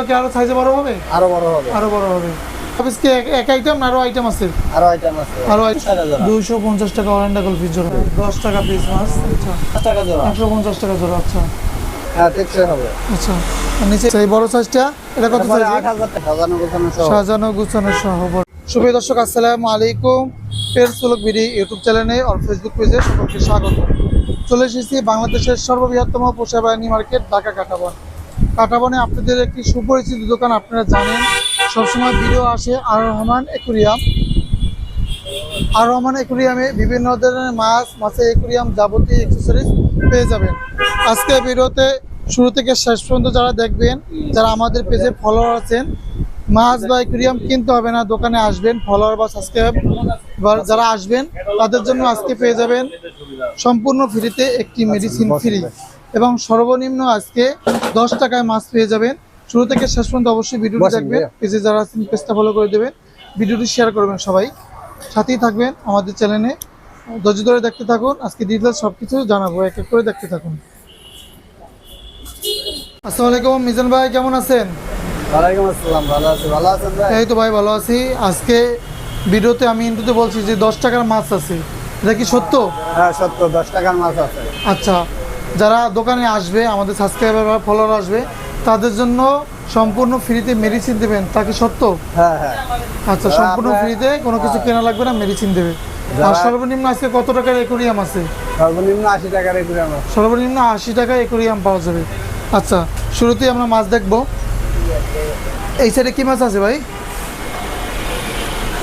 এগুলো কি আরও সাইজে বড় হবে? আরও বড় হবে। আরও বড় হবে। অফিস কি এক- এক আইটেম আরও আইটেম আছে? আরও আইটেম আছে। আরও টাকা জোড়া। দুইশো পঞ্চাশ টাকা অরেন্ডা গোল পিস জোড়া। দশ টাকা পিস মাছ। আচ্ছা। পাঁচ টাকা জোড়া। একশো পঞ্চাশ টাকা জোড়া আচ্ছা। হ্যাঁ টেকসই হবে। আচ্ছা। নিচে এই বড় সাইজটা এটা কত সাইজ আট হাজার টাকা সাজানো গোছানো সহ। সাজানো গুছানো সহ বড়। দর্শক আসসালামু আলাইকুম। পেজ সুলক বিডি ইউটিউব চ্যানেলে আর ফেসবুক পেজে সকলকে স্বাগত। চলে এসেছি বাংলাদেশের সর্ববৃহত্তম পোষা বাহিনী মার্কেট ঢাকা কাটাবন কাটাবনে আপনাদের একটি সুপরিচিত দোকান আপনারা জানেন। সবসময় ভিডিও আসে আর রহমান একুরিয়াম। আর রহমান একুরিয়ামে বিভিন্ন ধরনের মাছ, মাছের একুরিয়াম যাবতীয় অ্যাক্সেসরিজ পেয়ে যাবেন। আজকে ভিডিওতে শুরু থেকে শেষ পর্যন্ত যারা দেখবেন, যারা আমাদের পেজে ফলোয়ার আছেন, মাছ বা একুরিয়াম কিনতে হবে না, দোকানে আসবেন ফলোয়ার বা সাবস্ক্রাইব যারা আসবেন, তাদের জন্য আজকে পেয়ে যাবেন সম্পূর্ণ ফ্রিতে একটি মেডিসিন ফ্রি এবং সর্বনিম্ন আজকে দশ টাকায় মাছ পেয়ে যাবেন। শুরু থেকে শেষ পর্যন্ত অবশ্যই ভিডিওটি দেখবেন। পেজে যারা আছেন পেজটা ফলো করে দেবেন। ভিডিওটি শেয়ার করবেন সবাই। সাথেই থাকবেন আমাদের চ্যানেলে ধৈর্য ধরে দেখতে থাকুন। আজকে ডিটেলস সব কিছু জানাব এক এক করে দেখতে থাকুন। আসসালামু আলাইকুম মিজান ভাই কেমন আছেন? ওয়ালাইকুম আসসালাম ভালো আছি। ভালো আছেন ভাই? এই তো ভাই ভালো আছি। আজকে ভিডিওতে আমি ইন্টুতে বলছি যে দশ টাকার মাছ আছে। এটা কি সত্য? হ্যাঁ সত্তর দশ টাকার মাছ আছে। আচ্ছা। যারা দোকানে আসবে আমাদের সাবস্ক্রাইবার বা ফলোয়ার আসবে তাদের জন্য সম্পূর্ণ ফ্রিতে মেডিসিন দেবেন। তা কি সত্য? হ্যাঁ হ্যাঁ। আচ্ছা সম্পূর্ণ ফ্রিতে কোনো কিছু কেনা লাগবে না মেডিসিন দেবে। আর সর্বনিম্ন আজকে কত টাকার একুরিয়াম আছে? সর্বনিম্ন আশি টাকার সর্বনিম্ন আশি টাকা একুরিয়াম পাওয়া যাবে। আচ্ছা শুরুতেই আমরা মাছ দেখব। এই সাইডে কি মাছ আছে ভাই?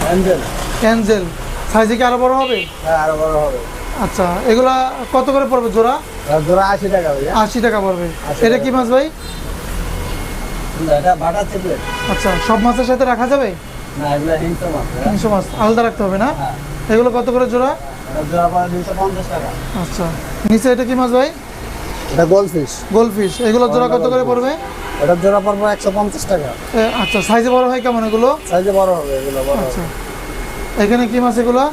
অ্যাঞ্জেল। ক্যানজেল সাইজে কি আরও বড় হবে? হ্যাঁ আরও বড় হবে। আচ্ছা এগুলা কত করে পড়বে জোড়া? জোড়া আশি টাকা ভাইয়া। আশি টাকা পড়বে। 80 এটা কি মাছ ভাই? এটা বাটা চিপলেট আচ্ছা সব মাছের সাথে রাখা যাবে। তিনশো মাছ আলাদা রাখতে হবে না? হ্যাঁ। এগুলো কত করে জোড়া? আচ্ছা নিচে এটা কি মাছ ভাই? এটা গোল্ড ফিশ গোল্ড ফিশ এগুলো জোড়া কত করে পড়বে? এটা জোড়া পড়বে একশো পঞ্চাশ টাকা। আচ্ছা সাইজে বড় হয় কেমন এগুলো? সাইজে বড় হবে এগুলো বড় আচ্ছা। এখানে কি মাছ এগুলো?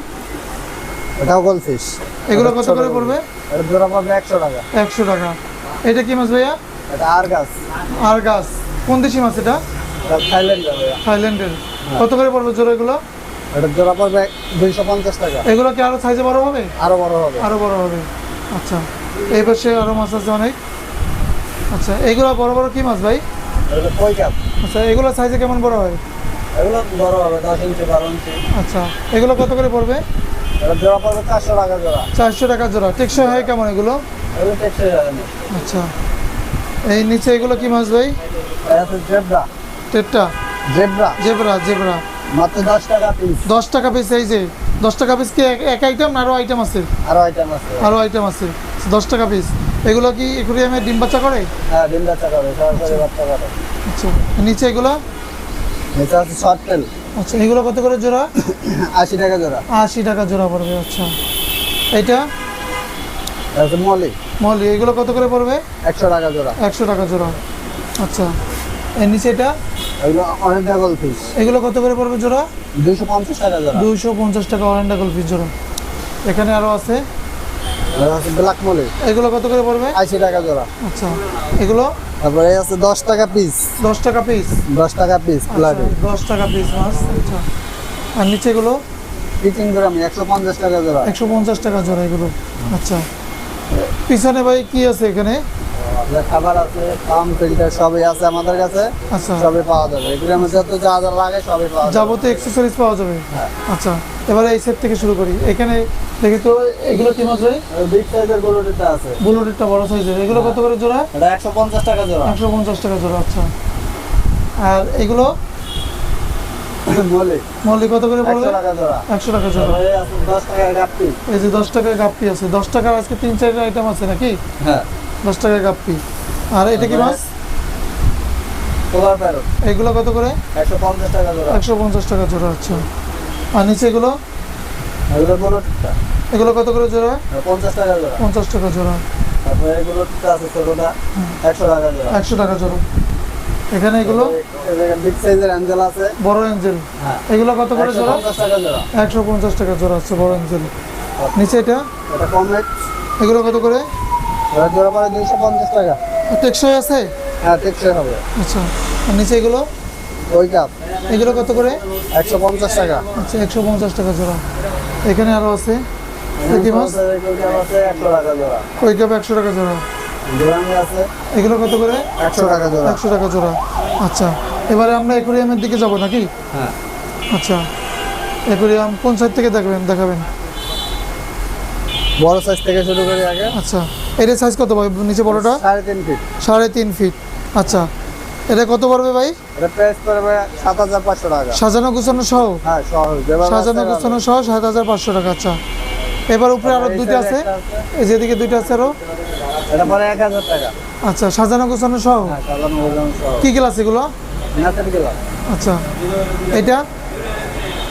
গোল্ড ফিশ এগুলো কত করে পড়বে? এটা জোড়া পড়বে একশো টাকা। একশো টাকা। এটা কি মাছ ভাইয়া? এটা আর গাছ আর গাছ কোন দেশি মাছ এটা? এটা থাইল্যান্ড ভাইয়া। থাইল্যান্ডের। কত করে পড়বে জোড়া এগুলো? এটা জোড়া পড়বে দুইশো পঞ্চাশ টাকা। এগুলো কি আরও সাইজে বড় হবে? আরও বড় হবে। আরও বড় হবে। আচ্ছা। এই পাশে আরও মাছ আছে অনেক। আচ্ছা এগুলো বড় বড় কি মাছ ভাই? এটা কই কাপ? আচ্ছা এগুলো সাইজে কেমন বড় হয়? এগুলো বড় হবে দশ ইঞ্চি বারো ইঞ্চি। আচ্ছা এগুলো কত করে পড়বে? চারশো টাকা জোড়া। টেকসই হয় কেমন এগুলো? আচ্ছা। এই নিচে এগুলো কি মাছ ভাই? টেটটা জেব্রা। জেবরা। জেবরা মাত্র দশ টাকা পিস দশ টাকা পিস এই যে দশ টাকা পিস কি এক- আইটেম না আরও আইটেম আছে? আরও আইটেম আছে। আরও আইটেম আছে। দশ টাকা পিস এগুলো কি একুরিয়ামে ডিম বাচ্চা করে? হ্যাঁ ডিম বাচ্চা করে সরাসরি বাচ্চা করে। আচ্ছা। নিচে এগুলো? এটা হচ্ছে শর্ট আচ্ছা এগুলো কত করে জোড়া? আশি টাকা জোড়া। আশি টাকা জোড়া পড়বে আচ্ছা। এইটা? এটা মলি। মলি এগুলো কত করে পড়বে? একশো টাকা জোড়া। একশো টাকা জোড়া আচ্ছা। এর নিচে এটা? এগুলো অনেক এগুলো কত করে পড়বে জোড়া? দুইশো পঞ্চাশ টাকা জোড়া। দুইশো পঞ্চাশ টাকা অরেন্ডা গোলফিস জোড়া। এখানে আরও আছে? Black molly. এগুলো কত করে পড়বে? আশি টাকা জোড়া। আচ্ছা এগুলো? তারপরে আছে দশ টাকা পিস দশ টাকা পিস দশ টাকা পিস প্লাটে দশ টাকা পিস মাছ আচ্ছা। আর নিচে এগুলো পিচিং একশো পঞ্চাশ টাকা জোড়া। একশো পঞ্চাশ টাকা জোড়া এগুলো আচ্ছা। পিছনে ভাই কি আছে এখানে? খাবার আছে ফিল্টার সবই আছে আমাদের কাছে আচ্ছা। সবই পাওয়া যাবে। এগুলোর মধ্যে তো যা যা লাগে সবই পাওয়া যাবে। যাবতীয় এক্সেসরিজ পাওয়া যাবে। হ্যাঁ। আচ্ছা এবারে এই সেট থেকে শুরু করি। এখানে দেখি তো এগুলো কি মাছ ভাই? বিগ সাইজের গরুটিটা আছে। বুলেটটা বড় সাইজের এগুলো কত করে জোড়া? এটা টাকা জোড়া। একশো পঞ্চাশ টাকা জোড়া আচ্ছা। আর এগুলো? মল্লি কত করে পড়বে? একশো টাকা জোড়া। এই যে দশ টাকার গাপ্পি আছে। দশ টাকার আজকে তিন চারটা আইটেম আছে নাকি? হ্যাঁ। দশ টাকার গাপ্পি আর এটা কি মাছ? এগুলো কত করে? একশো পঞ্চাশ টাকা জোড়া। একশো পঞ্চাশ টাকা জোড়া আচ্ছা। আর নিচে এগুলো? এগুলো কত করে জোড়া? পঞ্চাশ টাকা জোড়া। পঞ্চাশ টাকা জোড়া। তারপরে এগুলো আছে ছোটটা। একশো টাকা জোড়া। একশো টাকা জোড়া। এখানে এগুলো? বিগ সাইজের অ্যাঞ্জেল আছে। বড় হ্যাঁ। এগুলো কত করে জোড়া? টাকা একশো পঞ্চাশ টাকা জোড়া আছে বড় এঞ্জেল নিচে এটা? এগুলো কত করে? এটা জোড়া পরে দুইশো পঞ্চাশ টাকা। টেকসই আছে? হ্যাঁ টেকসই হবে। আচ্ছা আর নিচে এগুলো? ওই কাপ এগুলো কত করে? একশো পঞ্চাশ টাকা। আচ্ছা একশো পঞ্চাশ টাকা জোড়া। এখানে আরও আছে? দেখি মাছ? ওই কাপ একশো টাকা জোড়া। এগুলো কত করে? একশো টাকা জোড়া। একশো টাকা জোড়া। আচ্ছা এবারে আমরা একুরিয়ামের দিকে যাব নাকি? হ্যাঁ। আচ্ছা একুরিয়াম কোন সাইড থেকে দেখবেন দেখাবেন? বড় সাইজ থেকে শুরু করি আগে। আচ্ছা এটার সাইজ কত ভাই? নিচে বড়টা? সাড়ে তিন ফিট সাড়ে তিন ফিট আচ্ছা। এটা কত পড়বে ভাই? এটা প্রাইস পড়বে সাত হাজার পাঁচশো টাকা। সাজানো গুছানো সহ? হ্যাঁ যেভাবে সাজানো গুছানো সহ সাত হাজার পাঁচশো টাকা আচ্ছা। এবার উপরে আরও দুইটা আছে। এই যেদিকে দুইটা আছে আরও? এটা এক হাজার টাকা। আচ্ছা সাজানো গুছানো সহ? হ্যাঁ সাজানো ওজন সহ। কি ক্লাস এগুলো? নাচের কিলো আচ্ছা। এটা?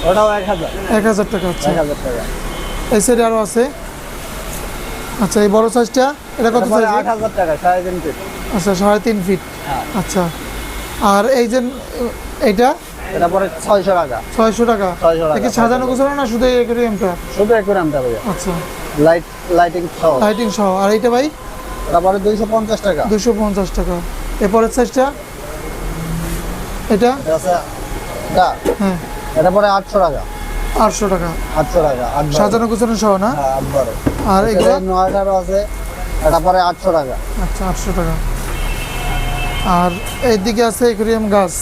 ওটাও এক হাজার। টাকা আচ্ছা। এক হাজার টাকা। এই সাইডে আরও আছে? আচ্ছা এই বড় সাইজটা এটা কত সাইজ আট হাজার টাকা সাড়ে তিন ফিট আচ্ছা সাড়ে তিন ফিট হ্যাঁ। আচ্ছা। আর এই যে এইটা? এটা পরে ছয়শো টাকা। ছয়শো টাকা? 600 টাকা। কি সাজানো গোছানো না শুধু একুরিয়ামটা শুধু একুরামটা ভাইয়া। আচ্ছা। লাইট লাইটিং সহ। লাইটিং সহ। আর এইটা ভাই? তারপরে দুইশো পঞ্চাশ টাকা। দুশো পঞ্চাশ টাকা। এরপরের সাইজটা এটা? এটা এটা। হ্যাঁ। এটা পরে আটশো টাকা। আটশো টাকা। আটশো টাকা সাজানো গোছানো সহ না? হ্যাঁ আর এগুলো? নয়টারও আছে এটা পরে আটশো টাকা। আচ্ছা আটশো টাকা। আর এইদিকে আছে একুরিয়াম গাছ।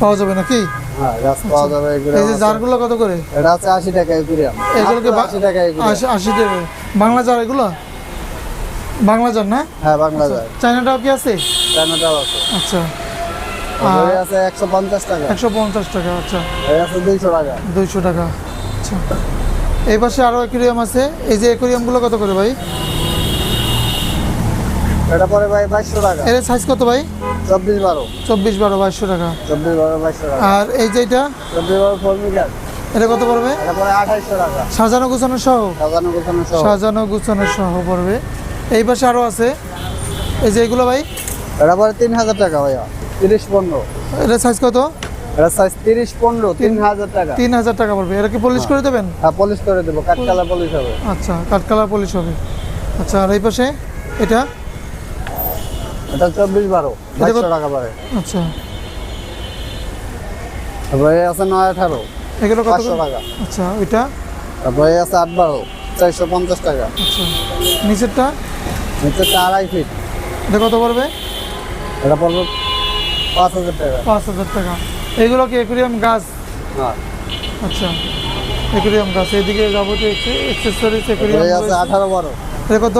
পাওয়া যাবে নাকি? হ্যাঁ যাবে এই যে জারগুলো কত করে? এটা আছে আশি টাকা একুরিয়াম। এগুলোকে বা- আশি টাকা আশি টাকা। বাংলা জার এগুলো? বাংলা জার না? হ্যাঁ বাংলা যায় চাইনাটাও কি আছে? চায়নাটাও আছে। আচ্ছা। আছে একশো পঞ্চাশ টাকা। একশো পঞ্চাশ টাকা আচ্ছা। আছে দুইশো টাকা। দুইশো টাকা আচ্ছা। এই পাশে আরও একুরিয়াম আছে। এই যে একুরিয়ামগুলো কত করে ভাই? এটা পরে ভাই বাইশশো টাকা। এর সাইজ কত ভাই? চব্বিশ বারো। চব্বিশ বারো বাইশশো টাকা। চব্বিশ বারো বাইশশো টাকা। আর এই যে এটা? চব্বিশ বারো ফোর মিটার এটা কত পড়বে? সাজানো গুছানো সহ? সহ। সাজানো গুছানো সহ পড়বে। এই পাশে আরও আছে। এই যে এগুলো ভাই? এটা পরে তিন হাজার টাকা ভাইয়া। তিরিশ পনেরো। এটা সাইজ কত? এটা সাইজ তিরিশ পনেরো তিন হাজার টাকা। তিন হাজার টাকা পড়বে। এটা কি পলিশ করে দেবেন? হ্যাঁ পলিশ করে দেবো। পলিশ হবে। আচ্ছা কাঠ কালার পলিশ হবে। আচ্ছা আর এই পাশে এটা? এটা চব্বিশ বারো বাইশশো টাকা আচ্ছা। তারপরে আছে নয় আঠারো এগুলো কত টাকা। আচ্ছা ওইটা? তারপরে আছে আট বারো চারশো পঞ্চাশ টাকা। আচ্ছা নিচেরটা? নিচে আড়াই ফিট এটা কত পড়বে? এটা পড়বে পাঁচ হাজার টাকা। পাঁচ হাজার টাকা। এগুলো কি একুরিয়াম গাছ? আচ্ছা একুরিয়াম গাছ। এদিকে যাবতীয় এক্সেসরিজ একুরিয়াম আছে আঠারো বারো এটা কত?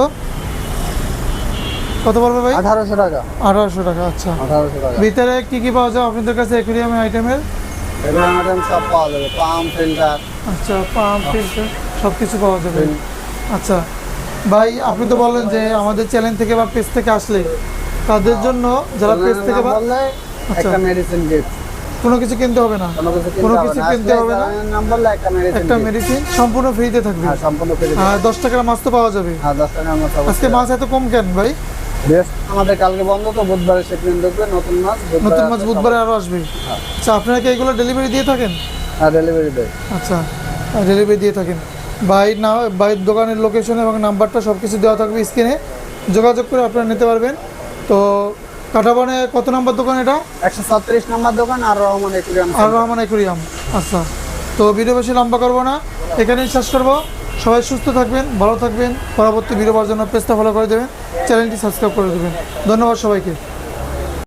কত পড়বে ভাই? আঠারোশো টাকা। আঠারোশো টাকা আচ্ছা। আঠারোশো টাকা। ভিতরে কি কি পাওয়া যায় আপনাদের কাছে একুরিয়াম আইটেমের আইটেম সব পাওয়া যাবে। Pump filter. আচ্ছা পাম্প ফিল্টার সব কিছু পাওয়া যাবে। আচ্ছা ভাই আপনি তো বললেন যে আমাদের চ্যানেল থেকে বা পেজ থেকে আসলে তাদের জন্য যারা পেজ থেকে আচ্ছা। একটা মেডিসিন গিফট কোনো কিছু কিনতে হবে না। কোনো কিছু কিনতে হবে না। একটা মেডিসিন সম্পূর্ণ ফ্রিতে থাকবে। হ্যাঁ সম্পূর্ণ ফ্রি আর দশ টাকার মাছ তো পাওয়া যাবে। হ্যাঁ দশ টাকার মতো আজকে মাছ এত কম কেন ভাই? আমাদের কালকে বন্ধ তো বুধবারে সেদিন নতুন মাছ নতুন মাছ বুধবারে আরও আসবে। আচ্ছা আপনারা কি এগুলো ডেলিভারি দিয়ে থাকেন? হ্যাঁ ডেলিভারি দেয় আচ্ছা ডেলিভারি দিয়ে থাকেন। বাইর না দোকানের লোকেশন এবং নাম্বারটা সব কিছু দেওয়া থাকবে স্ক্রিনে যোগাযোগ করে আপনারা নিতে পারবেন। তো কাটাবনে কত নম্বর দোকান এটা? একশো ছত্রিশ নম্বর দোকান আর রহমান একুরিয়াম আর রহমান একুরিয়াম আচ্ছা। তো ভিডিও বেশি লম্বা করব না এখানেই শেষ করব। সবাই সুস্থ থাকবেন ভালো থাকবেন পরবর্তী ভিডিও পাওয়ার জন্য পেজটা ফলো করে দেবেন চ্যানেলটি সাবস্ক্রাইব করে দেবেন। ধন্যবাদ সবাইকে।